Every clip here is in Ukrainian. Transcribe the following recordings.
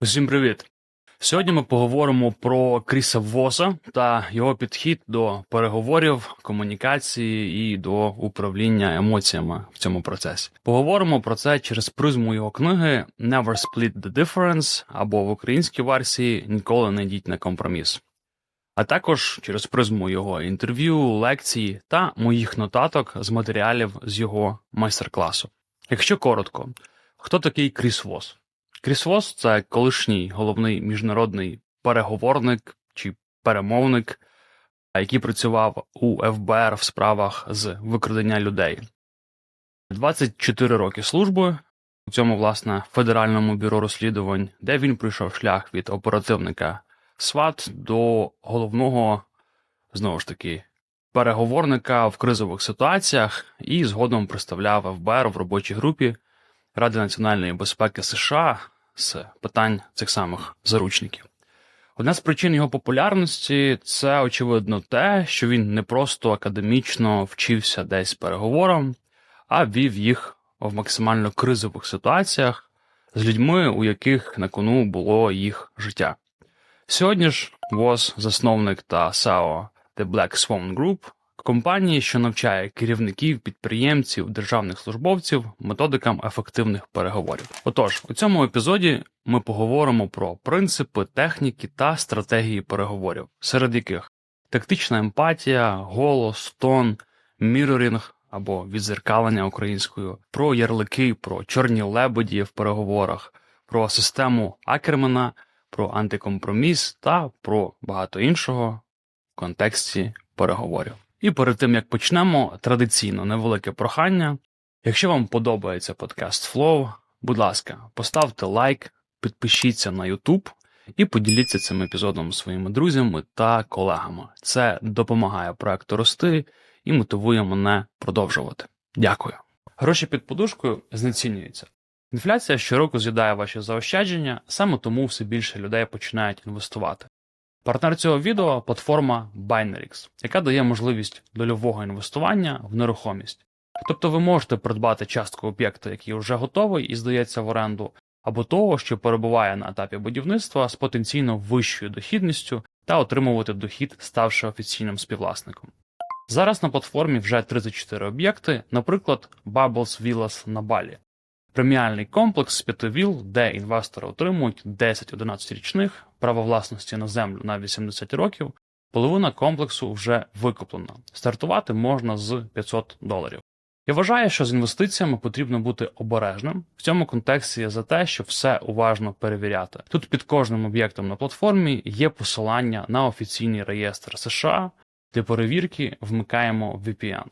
Усім привіт! Сьогодні ми поговоримо про Кріса Воса та його підхід до переговорів, комунікації і до управління емоціями в цьому процесі. Поговоримо про це через призму його книги Never Split the Difference або в українській версії Ніколи не йдіть на компроміс. А також через призму його інтерв'ю, лекцій та моїх нотаток з матеріалів з його майстер-класу. Якщо коротко, хто такий Кріс Вос? Кріс Вос – це колишній головний міжнародний переговорник чи перемовник, який працював у ФБР в справах з викрадення людей. 24 роки служби у цьому, власне, Федеральному бюро розслідувань, де він пройшов шлях від оперативника СВАТ до головного, знову ж таки, переговорника в кризових ситуаціях і згодом представляв ФБР в робочій групі Ради національної безпеки США з питань цих самих заручників. Одна з причин його популярності це, очевидно, те, що він не просто академічно вчився десь переговорам, а вів їх в максимально кризових ситуаціях з людьми, у яких на кону було їх життя. Сьогодні ж ВОЗ, засновник та SAO The Black Swan Group, компанії, що навчає керівників, підприємців, державних службовців методикам ефективних переговорів. Отож, у цьому епізоді ми поговоримо про принципи, техніки та стратегії переговорів, серед яких тактична емпатія, голос, тон, мірорінг або відзеркалення українською, про ярлики, про чорні лебеді в переговорах, про систему Акермана, про антикомпроміс та про багато іншого в контексті переговорів. І перед тим як почнемо, традиційно невелике прохання. Якщо вам подобається подкаст Flow, будь ласка, поставте лайк, підпишіться на YouTube і поділіться цим епізодом зі своїми друзями та колегами. Це допомагає проекту рости і мотивує мене продовжувати. Дякую. Гроші під подушкою знецінюються. Інфляція щороку з'їдає ваші заощадження, саме тому все більше людей починають інвестувати. Партнер цього відео платформа Binarix, яка дає можливість дольового інвестування в нерухомість. Тобто ви можете придбати частку об'єкта, який вже готовий і здається в оренду, або того, що перебуває на етапі будівництва з потенційно вищою дохідністю та отримувати дохід, ставши офіційним співвласником. Зараз на платформі вже 34 об'єкти, наприклад, Bubbles Villas на Балі, преміальний комплекс з п'яти віл, де інвестори отримують 10-11 річних право власності на землю на 80 років. Половина комплексу вже викуплена. Стартувати можна з 500 доларів. Я вважаю, що з інвестиціями потрібно бути обережним. В цьому контексті я за те, щоб все уважно перевіряти. Тут під кожним об'єктом на платформі є посилання на офіційний реєстр США. Для перевірки вмикаємо VPN.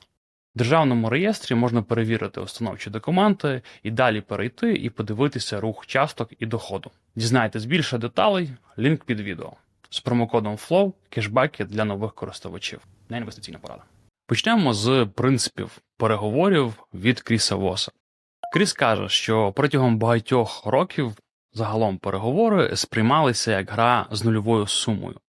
Державному реєстрі можна перевірити установчі документи і далі перейти і подивитися рух часток і доходу. Дізнайтесь більше деталей, лінк під відео. З промокодом FLOW кешбеки для нових користувачів. Не інвестиційна порада. Почнемо з принципів переговорів від Кріса Воса. Кріс каже, що протягом багатьох років загалом переговори сприймалися як гра з нульовою сумою.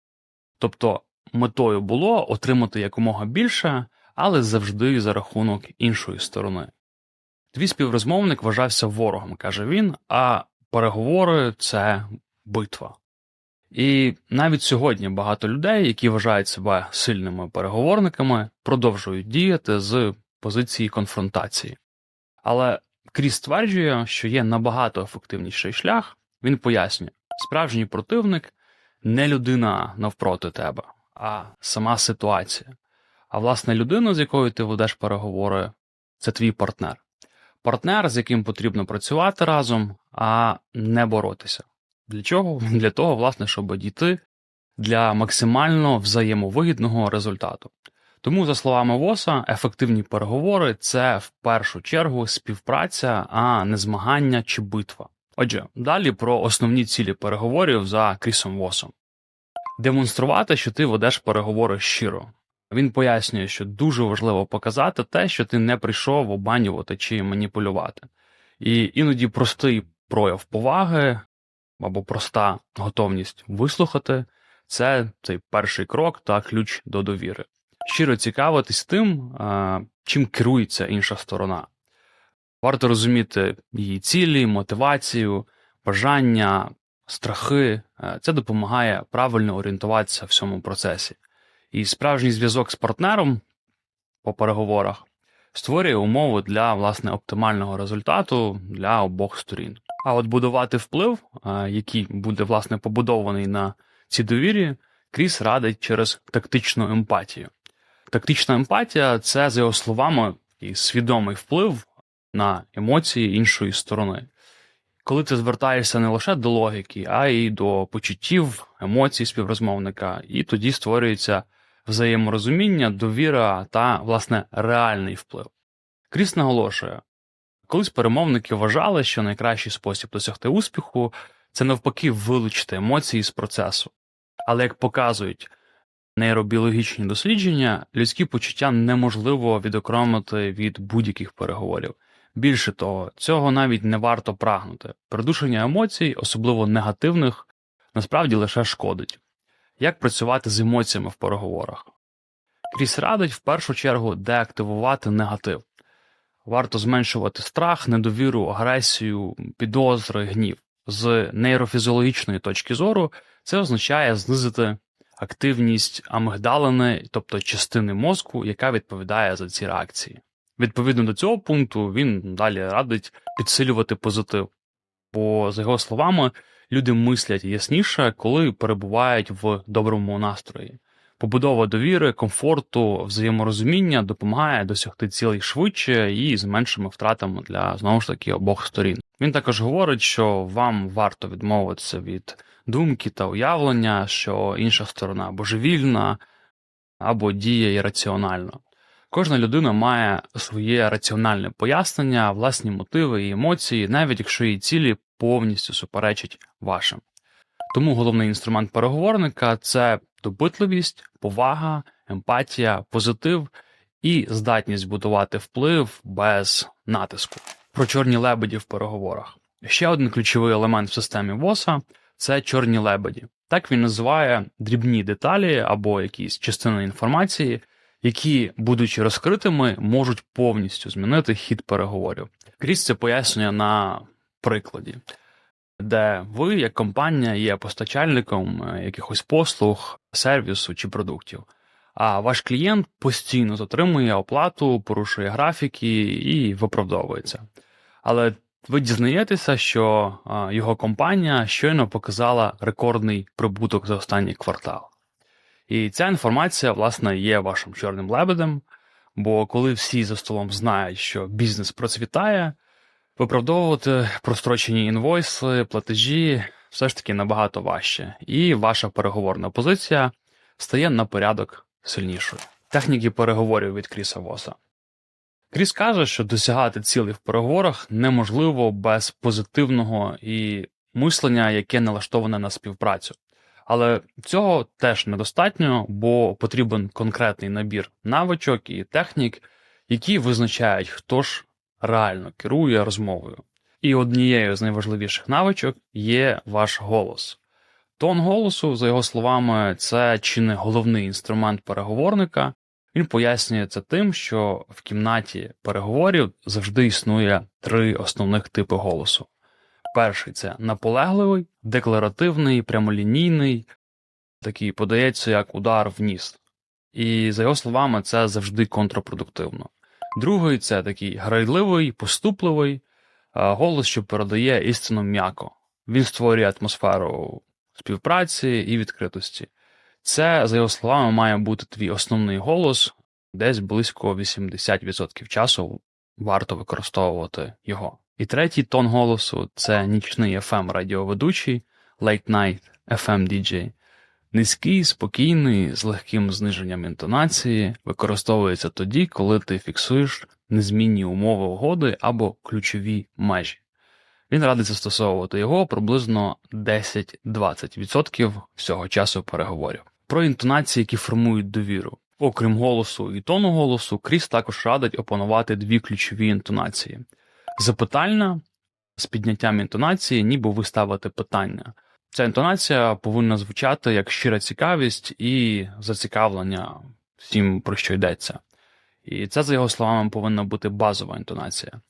Тобто метою було отримати якомога більше але завжди за рахунок іншої сторони. Твій співрозмовник вважався ворогом, каже він, а переговори це битва. І навіть сьогодні багато людей, які вважають себе сильними переговорниками, продовжують діяти з позиції конфронтації. Але Кріс стверджує, що є набагато ефективніший шлях, він пояснює, справжній противник не людина навпроти тебе, а сама ситуація. А власне людина, з якою ти ведеш переговори, це твій партнер. Партнер, з яким потрібно працювати разом, а не боротися. Для чого? Для того, власне, щоб дійти для максимально взаємовигідного результату. Тому, за словами Воса, ефективні переговори це в першу чергу співпраця, а не змагання чи битва. Отже, далі про основні цілі переговорів за Крісом Восом. Демонструвати, що ти ведеш переговори щиро, він пояснює, що дуже важливо показати те, що ти не прийшов обманювати чи маніпулювати. І іноді простий прояв поваги або проста готовність вислухати це цей перший крок та ключ до довіри. Щиро цікавитись тим, чим керується інша сторона. Варто розуміти її цілі, мотивацію, бажання, страхи. Е, Це допомагає правильно орієнтуватися в цьому процесі. І справжній зв'язок з партнером по переговорах створює умови для власне оптимального результату для обох сторін. А от будувати вплив, який буде власне побудований на цій довірі, Кріс радить через тактичну емпатію. Тактична емпатія це, за його словами, і свідомий вплив на емоції іншої сторони. Коли ти звертаєшся не лише до логіки, а й до почуттів, емоцій співрозмовника, і тоді створюється взаєморозуміння, довіра та, власне, реальний вплив. Кріс наголошує, колись перемовники вважали, що найкращий спосіб досягти успіху це навпаки вилучити емоції з процесу. Але як показують нейробіологічні дослідження, людські почуття неможливо відокремити від будь-яких переговорів. Більше того, цього навіть не варто прагнути. Придушення емоцій, особливо негативних, насправді лише шкодить. Як працювати з емоціями в переговорах? Кріс радить в першу чергу деактивувати негатив. Варто зменшувати страх, недовіру, агресію, підозри, гнів. З нейрофізіологічної точки зору це означає знизити активність амигдалини, тобто частини мозку, яка відповідає за ці реакції. Відповідно до цього пункту, він далі радить підсилювати позитив, бо, за його словами, люди мислять ясніше, коли перебувають в доброму настрої. Побудова довіри, комфорту, взаєморозуміння допомагає досягти цілей швидше і з меншими втратами для знову ж таки обох сторін. Він також говорить, що вам варто відмовитися від думки та уявлення, що інша сторона божевільна або діє ірраціонально. Кожна людина має своє раціональне пояснення, власні мотиви і емоції, навіть якщо її цілі повністю суперечать вашим. Тому головний інструмент переговорника це допитливість, повага, емпатія, позитив і здатність будувати вплив без натиску. Про чорні лебеді в переговорах. Ще один ключовий елемент в системі ВОСа це чорні лебеді. Так він називає дрібні деталі або якісь частини інформації, які, будучи розкритими, можуть повністю змінити хід переговорів. Крізь це пояснює на прикладі, де ви, як компанія, є постачальником е, якихось послуг, сервісу чи продуктів. А ваш клієнт постійно затримує оплату, порушує графіки і виправдовується. Але ви дізнаєтеся, що його компанія щойно показала рекордний прибуток за останній квартал. І ця інформація, власне, є вашим чорним лебедем, бо коли всі за столом знають, що бізнес процвітає, виправдовувати прострочені інвойси, платежі все ж таки набагато важче, і ваша переговорна позиція стає на порядок сильнішою. Техніки переговорів від Кріса Воса. Кріс каже, що досягати цілей в переговорах неможливо без позитивного і мислення, яке налаштоване на співпрацю. Але цього теж недостатньо, бо потрібен конкретний набір навичок і технік, які визначають, хто ж реально керує розмовою. І однією з найважливіших навичок є ваш голос. Тон голосу, за його словами, це чи не головний інструмент переговорника. Він пояснює це тим, що в кімнаті переговорів завжди існує три основних типи голосу. Перший це наполегливий, декларативний, прямолінійний, такий подається як удар в ніс. І, за його словами, це завжди контрпродуктивно. Другий це такий грайливий, поступливий голос, що передає істину м'яко. Він створює атмосферу співпраці і відкритості. Це, за його словами, має бути твій основний голос, десь близько 80% часу варто використовувати його. І третій тон голосу це нічний fm радіоведучий Late Night FM DJ. Низький, спокійний, з легким зниженням інтонації, використовується тоді, коли ти фіксуєш незмінні умови угоди або ключові межі. Він радить застосовувати його приблизно 10-20% всього часу переговорів. Про інтонації, які формують довіру. Окрім голосу і тону голосу, Кріс також радить опанувати дві ключові інтонації: запитальна з підняттям інтонації, ніби ви ставите питання. Ця інтонація повинна звучати як щира цікавість і зацікавлення всім, про що йдеться. І це, за його словами, повинна бути базова інтонація.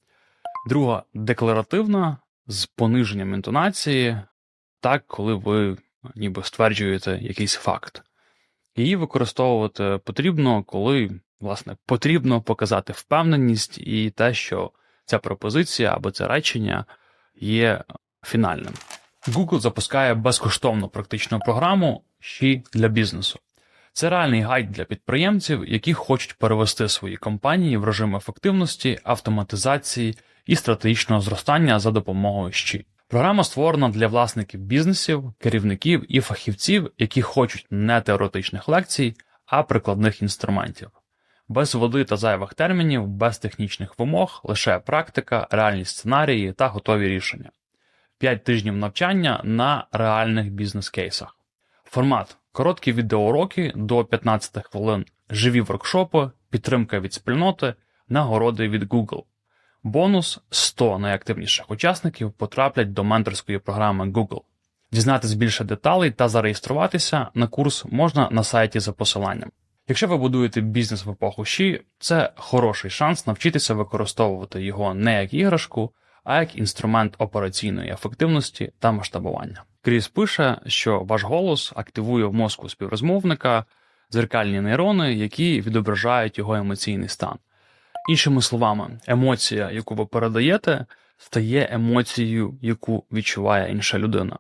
Друга декларативна з пониженням інтонації, так, коли ви ніби стверджуєте якийсь факт. Її використовувати потрібно, коли власне потрібно показати впевненість і те, що ця пропозиція або це речення є фінальним. Google запускає безкоштовну практичну програму «Щі для бізнесу. Це реальний гайд для підприємців, які хочуть перевести свої компанії в режим ефективності, автоматизації і стратегічного зростання за допомогою «Щі». Програма створена для власників бізнесів, керівників і фахівців, які хочуть не теоретичних лекцій, а прикладних інструментів. Без води та зайвих термінів, без технічних вимог, лише практика, реальні сценарії та готові рішення. 5 тижнів навчання на реальних бізнес-кейсах. Формат короткі відеоуроки до 15 хвилин, живі воркшопи, підтримка від спільноти, нагороди від Google. Бонус 100 найактивніших учасників потраплять до менторської програми Google. Дізнатись більше деталей та зареєструватися на курс можна на сайті за посиланням. Якщо ви будуєте бізнес в епоху Ші, це хороший шанс навчитися використовувати його не як іграшку, а як інструмент операційної ефективності та масштабування. Кріс пише, що ваш голос активує в мозку співрозмовника дзеркальні нейрони, які відображають його емоційний стан. Іншими словами, емоція, яку ви передаєте, стає емоцією, яку відчуває інша людина.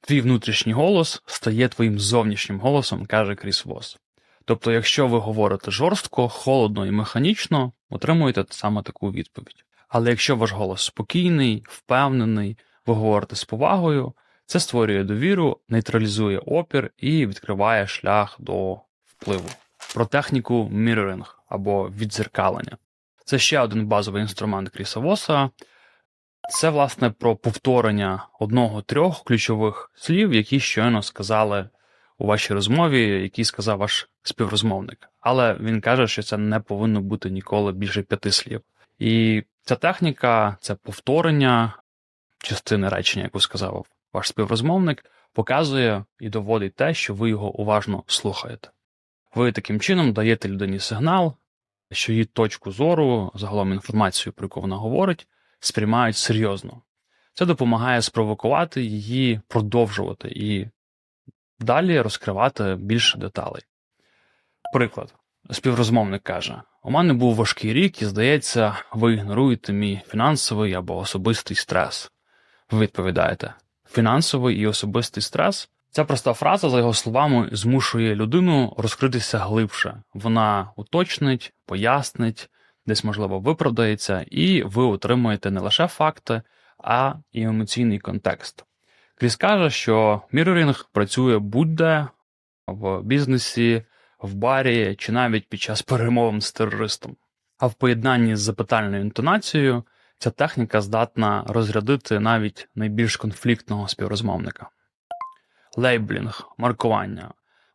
Твій внутрішній голос стає твоїм зовнішнім голосом, каже Кріс Вос. Тобто, якщо ви говорите жорстко, холодно і механічно, отримуєте саме таку відповідь. Але якщо ваш голос спокійний, впевнений, ви говорите з повагою, це створює довіру, нейтралізує опір і відкриває шлях до впливу. Про техніку mirroring або відзеркалення. Це ще один базовий інструмент Кріса Воса. Це, власне, про повторення одного-трьох ключових слів, які щойно сказали у вашій розмові, які сказав ваш співрозмовник. Але він каже, що це не повинно бути ніколи більше п'яти слів. І ця техніка, це повторення частини речення, яку сказав ваш співрозмовник, показує і доводить те, що ви його уважно слухаєте. Ви таким чином даєте людині сигнал, що її точку зору, загалом інформацію, про яку вона говорить, сприймають серйозно. Це допомагає спровокувати її продовжувати і далі розкривати більше деталей. Приклад, співрозмовник каже: У мене був важкий рік, і здається, ви ігноруєте мій фінансовий або особистий стрес. Ви відповідаєте: фінансовий і особистий стрес. Ця проста фраза, за його словами, змушує людину розкритися глибше. Вона уточнить, пояснить, десь, можливо, виправдається, і ви отримуєте не лише факти, а і емоційний контекст. Кріс каже, що мірорінг працює будь-де в бізнесі, в барі чи навіть під час перемовин з терористом. А в поєднанні з запитальною інтонацією ця техніка здатна розрядити навіть найбільш конфліктного співрозмовника. Лейблінг, маркування.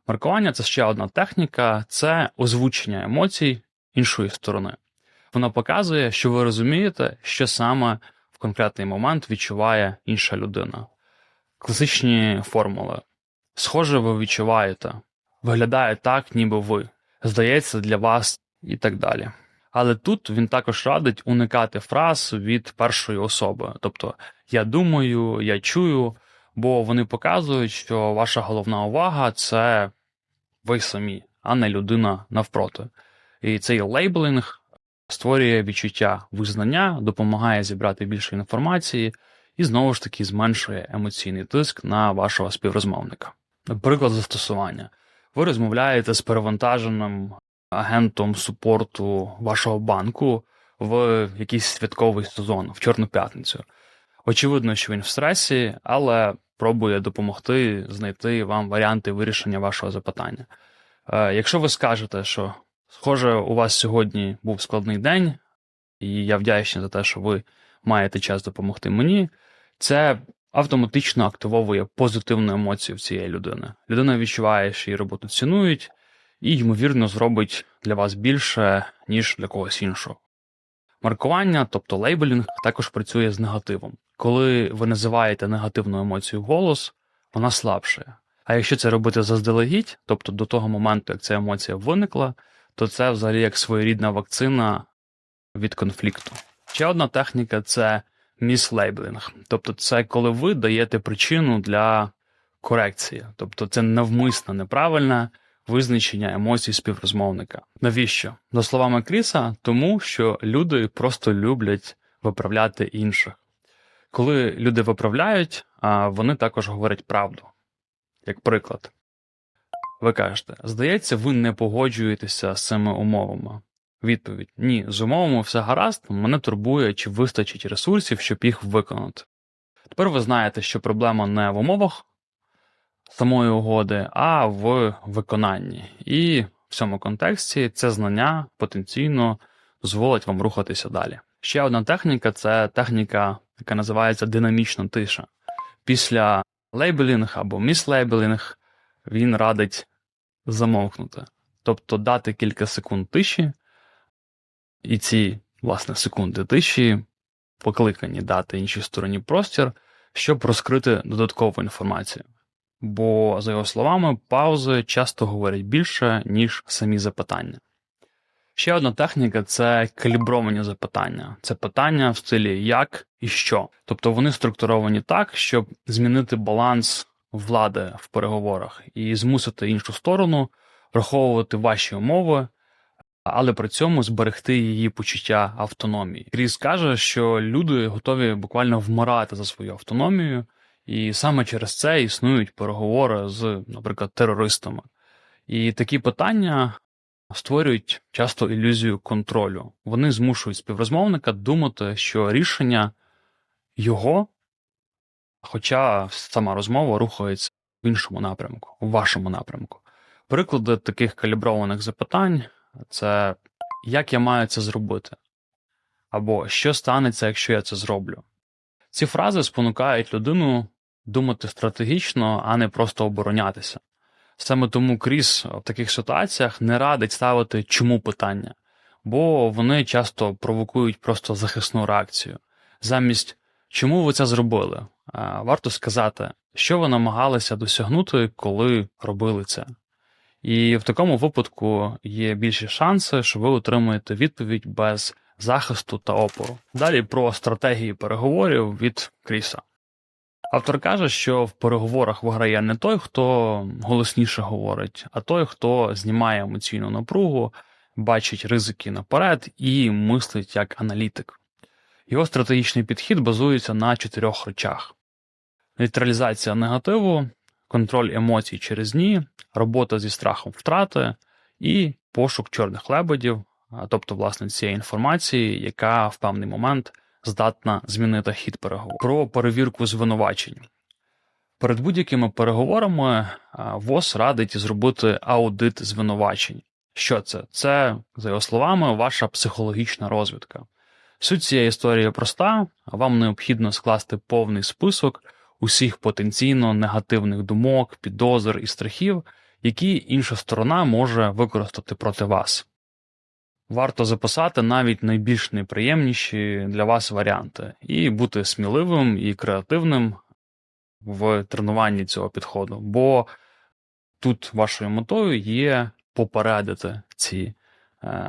Маркування це ще одна техніка, це озвучення емоцій іншої сторони. Вона показує, що ви розумієте, що саме в конкретний момент відчуває інша людина. Класичні формули. Схоже, ви відчуваєте, виглядає так, ніби ви, здається, для вас і так далі. Але тут він також радить уникати фраз від першої особи. Тобто я думаю, я чую, бо вони показують, що ваша головна увага це ви самі, а не людина навпроти. І цей лейблинг створює відчуття визнання, допомагає зібрати більше інформації і знову ж таки зменшує емоційний тиск на вашого співрозмовника. Наприклад, застосування. Ви розмовляєте з перевантаженим агентом супорту вашого банку в якийсь святковий сезон, в Чорну п'ятницю. Очевидно, що він в стресі, але пробує допомогти знайти вам варіанти вирішення вашого запитання. Е, Якщо ви скажете, що схоже, у вас сьогодні був складний день, і я вдячний за те, що ви маєте час допомогти мені, це автоматично активовує позитивну емоцію в цієї людини. Людина відчуває, що її роботу цінують, і, ймовірно, зробить для вас більше, ніж для когось іншого. Маркування, тобто лейбелінг, також працює з негативом. Коли ви називаєте негативну емоцію голос, вона слабшає. А якщо це робити заздалегідь, тобто до того моменту, як ця емоція виникла, то це взагалі як своєрідна вакцина від конфлікту. Ще одна техніка це міслейблінг. Тобто, це коли ви даєте причину для корекції, тобто це навмисне неправильне визначення емоцій співрозмовника. Навіщо? За словами Кріса, тому що люди просто люблять виправляти інших. Коли люди виправляють, вони також говорять правду. Як приклад, ви кажете, здається, ви не погоджуєтеся з цими умовами. Відповідь: Ні, з умовами все гаразд, мене турбує, чи вистачить ресурсів, щоб їх виконати. Тепер ви знаєте, що проблема не в умовах самої угоди, а в виконанні. І в цьому контексті це знання потенційно дозволить вам рухатися далі. Ще одна техніка це техніка, яка називається динамічна тиша. Після лейбелінг або міслейбелінг він радить замовкнути, тобто дати кілька секунд тиші, і ці, власне, секунди тиші покликані дати іншій стороні простір, щоб розкрити додаткову інформацію. Бо, за його словами, паузи часто говорять більше, ніж самі запитання. Ще одна техніка це калібровані запитання. Це питання в стилі як і що. Тобто вони структуровані так, щоб змінити баланс влади в переговорах і змусити іншу сторону враховувати ваші умови, але при цьому зберегти її почуття автономії. Кріс каже, що люди готові буквально вмирати за свою автономію, і саме через це існують переговори з, наприклад, терористами. І такі питання створюють часто ілюзію контролю. Вони змушують співрозмовника думати, що рішення його, хоча сама розмова рухається в іншому напрямку, в вашому напрямку. Приклади таких каліброваних запитань це як я маю це зробити, або що станеться, якщо я це зроблю. Ці фрази спонукають людину думати стратегічно, а не просто оборонятися. Саме тому Кріс в таких ситуаціях не радить ставити чому питання, бо вони часто провокують просто захисну реакцію. Замість чому ви це зробили, варто сказати, що ви намагалися досягнути, коли робили це. І в такому випадку є більші шанси, що ви отримаєте відповідь без захисту та опору. Далі про стратегії переговорів від Кріса. Автор каже, що в переговорах виграє не той, хто голосніше говорить, а той, хто знімає емоційну напругу, бачить ризики наперед і мислить як аналітик. Його стратегічний підхід базується на чотирьох речах: нейтралізація негативу, контроль емоцій через дні, робота зі страхом втрати і пошук чорних лебедів, тобто, власне, цієї інформації, яка в певний момент здатна змінити хід переговорів. Про перевірку звинувачень. Перед будь-якими переговорами ВОЗ радить зробити аудит звинувачень. Що це? Це, за його словами, ваша психологічна розвідка. Суть цієї історії проста, вам необхідно скласти повний список усіх потенційно негативних думок, підозр і страхів, які інша сторона може використати проти вас. Варто записати навіть найбільш неприємніші для вас варіанти, і бути сміливим і креативним в тренуванні цього підходу, бо тут вашою метою є попередити ці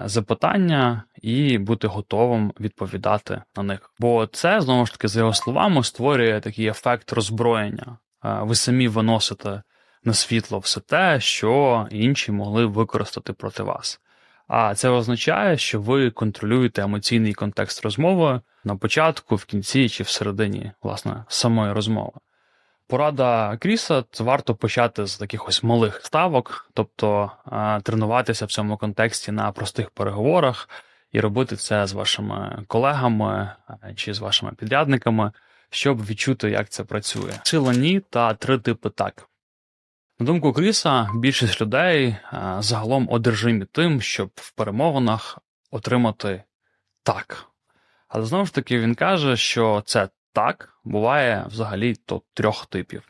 запитання і бути готовим відповідати на них. Бо це знову ж таки, за його словами, створює такий ефект роззброєння. Е, ви самі виносите на світло все те, що інші могли використати проти вас. А це означає, що ви контролюєте емоційний контекст розмови на початку, в кінці чи всередині власне самої розмови. Порада Кріса це варто почати з таких ось малих ставок, тобто тренуватися в цьому контексті на простих переговорах і робити це з вашими колегами чи з вашими підрядниками, щоб відчути, як це працює. Сила ні та три типи так. На думку Кріса, більшість людей е, загалом одержимі тим, щоб в перемовинах отримати так. Але знову ж таки він каже, що це так буває взагалі то трьох типів.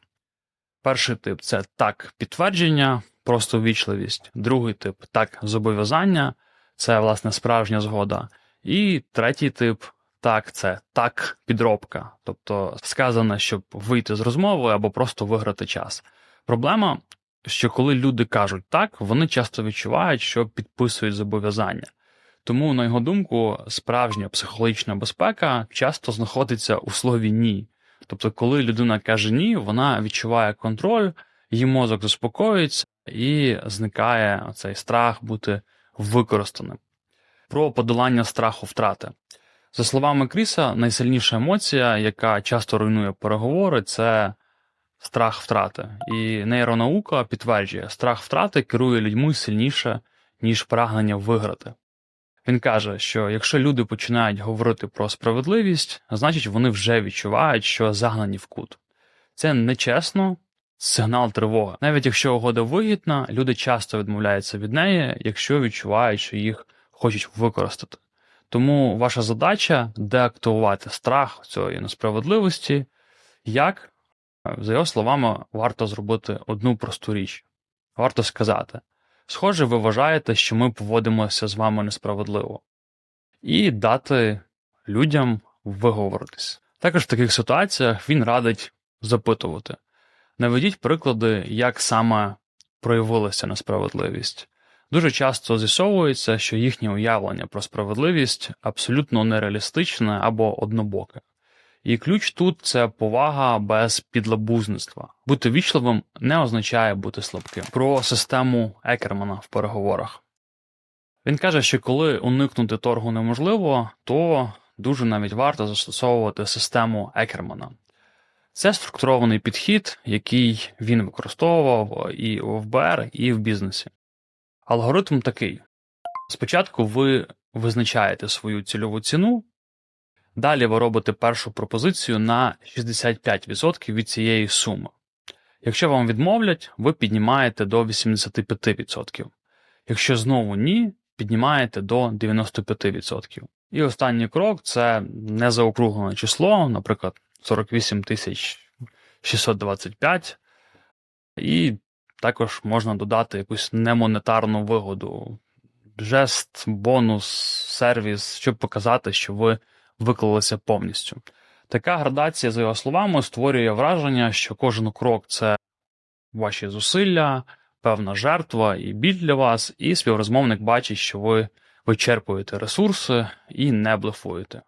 Перший тип це так підтвердження, просто ввічливість. Другий тип так зобов'язання, це власне справжня згода. І третій тип так, це так підробка, тобто сказано, щоб вийти з розмови або просто виграти час. Проблема, що коли люди кажуть так, вони часто відчувають, що підписують зобов'язання. Тому, на його думку, справжня психологічна безпека часто знаходиться у слові ні. Тобто, коли людина каже ні, вона відчуває контроль, її мозок заспокоюється і зникає цей страх бути використаним. Про подолання страху втрати. За словами Кріса, найсильніша емоція, яка часто руйнує переговори, це страх втрати. І нейронаука підтверджує, страх втрати керує людьми сильніше, ніж прагнення виграти. Він каже, що якщо люди починають говорити про справедливість, значить вони вже відчувають, що загнані в кут. Це нечесно, сигнал тривоги. Навіть якщо угода вигідна, люди часто відмовляються від неї, якщо відчувають, що їх хочуть використати. Тому ваша задача деактивувати страх цієї несправедливості. Як, за його словами, варто зробити одну просту річ. Варто сказати: схоже, ви вважаєте, що ми поводимося з вами несправедливо, і дати людям виговоритись. Також в таких ситуаціях він радить запитувати. Наведіть приклади, як саме проявилася несправедливість. Дуже часто з'ясовується, що їхнє уявлення про справедливість абсолютно нереалістичне або однобоке. І ключ тут це повага без підлабузництва. Бути вічливим не означає бути слабким. Про систему Екермана в переговорах. Він каже, що коли уникнути торгу неможливо, то дуже навіть варто застосовувати систему Екермана. Це структурований підхід, який він використовував і в ФБР, і в бізнесі. Алгоритм такий: спочатку ви визначаєте свою цільову ціну, далі ви робите першу пропозицію на 65% від цієї суми. Якщо вам відмовлять, ви піднімаєте до 85%. Якщо знову ні, піднімаєте до 95%. І останній крок це незаокруглене число, наприклад, 48 625. І також можна додати якусь немонетарну вигоду, жест, бонус, сервіс, щоб показати, що ви виклалися повністю. Така градація, за його словами, створює враження, що кожен крок це ваші зусилля, певна жертва і біль для вас, і співрозмовник бачить, що ви вичерпуєте ресурси і не блефуєте.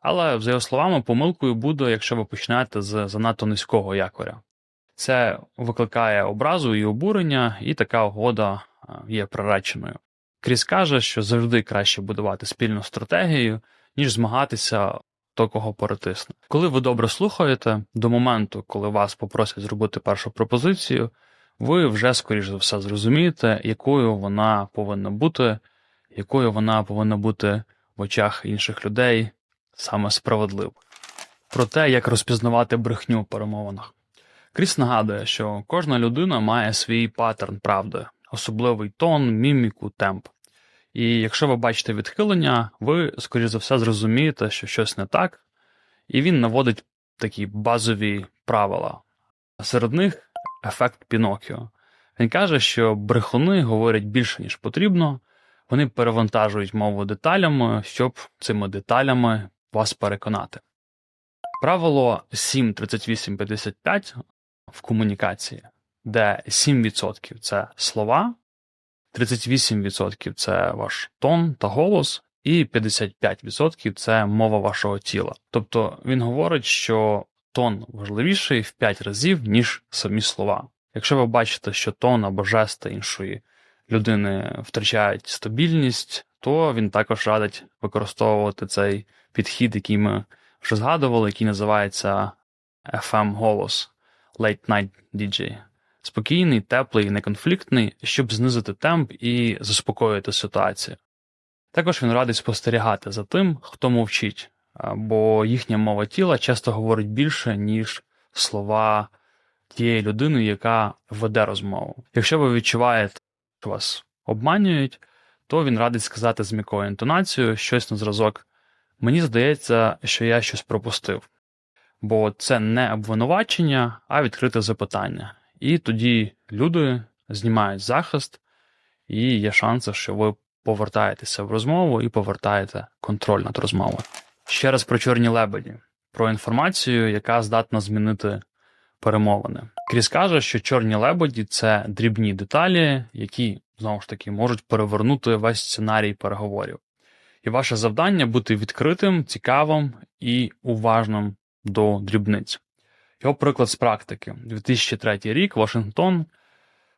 Але, за його словами, помилкою буде, якщо ви почнете з занадто низького якоря. Це викликає образу і обурення, і така угода є приреченою. Кріс каже, що завжди краще будувати спільну стратегію, ніж змагатися то, кого перетисне. Коли ви добре слухаєте, до моменту, коли вас попросять зробити першу пропозицію, ви вже, скоріш за все, зрозумієте, якою вона повинна бути, якою вона повинна бути в очах інших людей саме справедливо. Про те, як розпізнавати брехню в перемовинах. Кріс нагадує, що кожна людина має свій паттерн правди, особливий тон, міміку, темп. І якщо ви бачите відхилення, ви, скоріш за все, зрозумієте, що щось не так, і він наводить такі базові правила. Серед них ефект Пінокіо. Він каже, що брехуни говорять більше, ніж потрібно, вони перевантажують мову деталями, щоб цими деталями вас переконати. Правило 7.38.55 в комунікації, де 7% це слова, 38% це ваш тон та голос, і 55% це мова вашого тіла. Тобто він говорить, що тон важливіший в 5 разів, ніж самі слова. Якщо ви бачите, що тон або жести іншої людини втрачають стабільність, то він також радить використовувати цей підхід, який ми вже згадували, який називається FM голос Late Night DJ. Спокійний, теплий, неконфліктний, щоб знизити темп і заспокоїти ситуацію. Також він радить спостерігати за тим, хто мовчить, бо їхня мова тіла часто говорить більше, ніж слова тієї людини, яка веде розмову. Якщо ви відчуваєте, що вас обманюють, то він радить сказати з м'якою інтонацією щось на зразок. Мені здається, що я щось пропустив, бо це не обвинувачення, а відкрите запитання. І тоді люди знімають захист, і є шанси, що ви повертаєтеся в розмову і повертаєте контроль над розмовою. Ще раз про чорні лебеді, про інформацію, яка здатна змінити перемовини. Кріс каже, що чорні лебеді це дрібні деталі, які знову ж таки можуть перевернути весь сценарій переговорів. І ваше завдання бути відкритим, цікавим і уважним до дрібниць. Його приклад з практики: 2003 рік Вашингтон,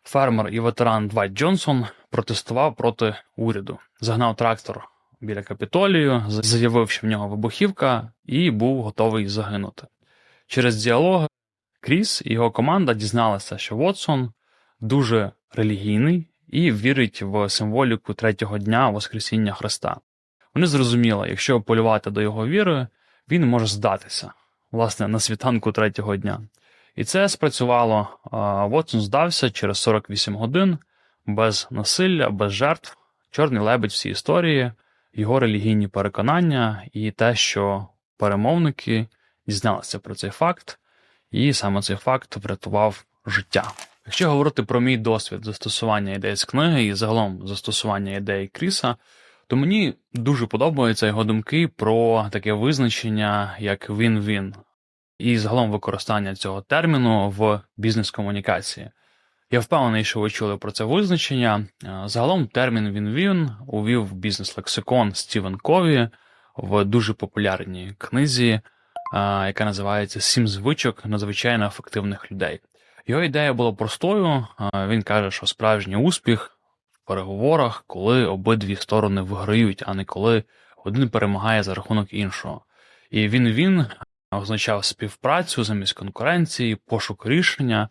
фермер і ветеран Двайт Джонсон протестував проти уряду, загнав трактор біля капітолію, заявив, що в нього вибухівка, і був готовий загинути. Через діалог Кріс і його команда дізналися, що Вотсон дуже релігійний і вірить в символіку третього дня Воскресіння Христа. Вони зрозуміли, якщо полювати до його віри, він може здатися, власне, на світанку третього дня. І це спрацювало. Вотсон здався через 48 годин без насилля, без жертв. Чорний лебедь всі історії, його релігійні переконання і те, що перемовники дізналися про цей факт, і саме цей факт врятував життя. Якщо говорити про мій досвід застосування ідей з книги і загалом застосування ідей Кріса, то мені дуже подобаються його думки про таке визначення, як він-він, і загалом використання цього терміну в бізнес-комунікації. Я впевнений, що ви чули про це визначення. Загалом термін він-він увів бізнес-лексикон Стівен Кові в дуже популярній книзі, яка називається Сім звичок надзвичайно ефективних людей. Його ідея була простою. Він каже, що справжній успіх переговорах, коли обидві сторони виграють, а не коли один перемагає за рахунок іншого. І він він означав співпрацю замість конкуренції, пошук рішення,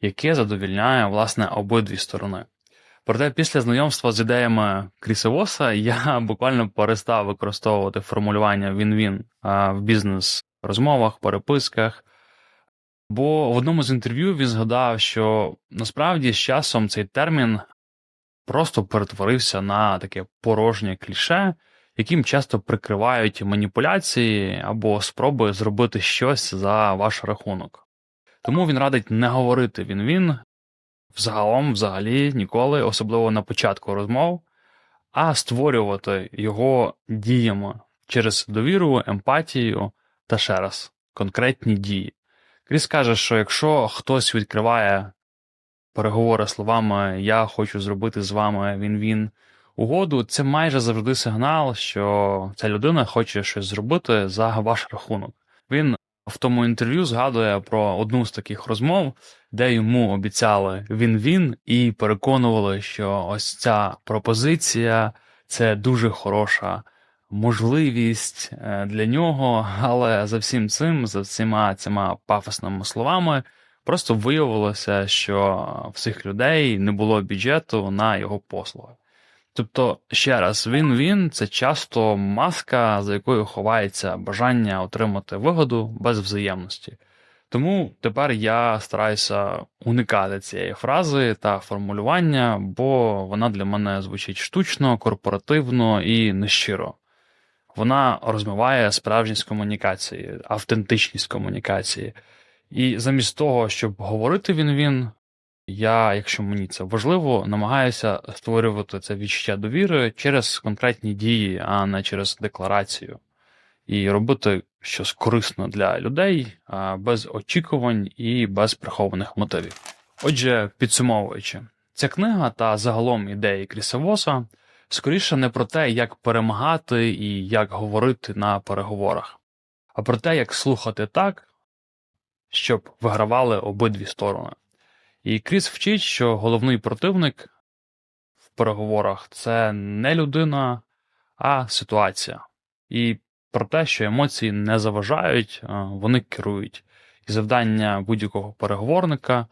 яке задовільняє власне обидві сторони. Проте після знайомства з ідеями Кріса Воса я буквально перестав використовувати формулювання він-він в бізнес-розмовах, переписках. Бо в одному з інтерв'ю він згадав, що насправді з часом цей термін просто перетворився на таке порожнє кліше, яким часто прикривають маніпуляції або спроби зробити щось за ваш рахунок. Тому він радить не говорити він-він взагалом, взагалі, ніколи, особливо на початку розмов, а створювати його діями через довіру, емпатію та ще раз конкретні дії. Кріс каже, що якщо хтось відкриває переговори словами Я хочу зробити з вами він-він угоду, це майже завжди сигнал, що ця людина хоче щось зробити за ваш рахунок. Він в тому інтерв'ю згадує про одну з таких розмов, де йому обіцяли він-він і переконували, що ось ця пропозиція це дуже хороша можливість е, для нього, але за всім цим, за всіма цими пафосними словами, просто виявилося, що в цих людей не було бюджету на його послуги. Тобто, ще раз, він-він це часто маска, за якою ховається бажання отримати вигоду без взаємності. Тому тепер я стараюся уникати цієї фрази та формулювання, бо вона для мене звучить штучно, корпоративно і нещиро. Вона розмиває справжність комунікації, автентичність комунікації. І замість того, щоб говорити він-він, я, якщо мені це важливо, намагаюся створювати це відчуття довіри через конкретні дії, а не через декларацію, і робити щось корисно для людей без очікувань і без прихованих мотивів. Отже, підсумовуючи, ця книга та загалом ідеї Кріса Воса скоріше не про те, як перемагати і як говорити на переговорах, а про те, як слухати так, щоб вигравали обидві сторони. І Кріс вчить, що головний противник в переговорах це не людина, а ситуація. І про те, що емоції не заважають, вони керують. І завдання будь-якого переговорника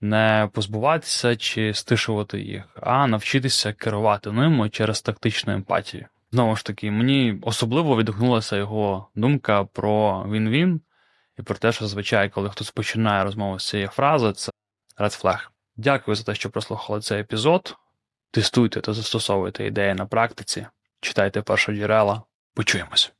не позбуватися чи стишувати їх, а навчитися керувати ними через тактичну емпатію. Знову ж таки, мені особливо відгукнулася його думка про він-він і про те, що зазвичай, коли хтось починає розмову з цієї фрази, це red flag. Дякую за те, що прослухали цей епізод. Тестуйте та застосовуйте ідеї на практиці, читайте перші джерела. Почуємось.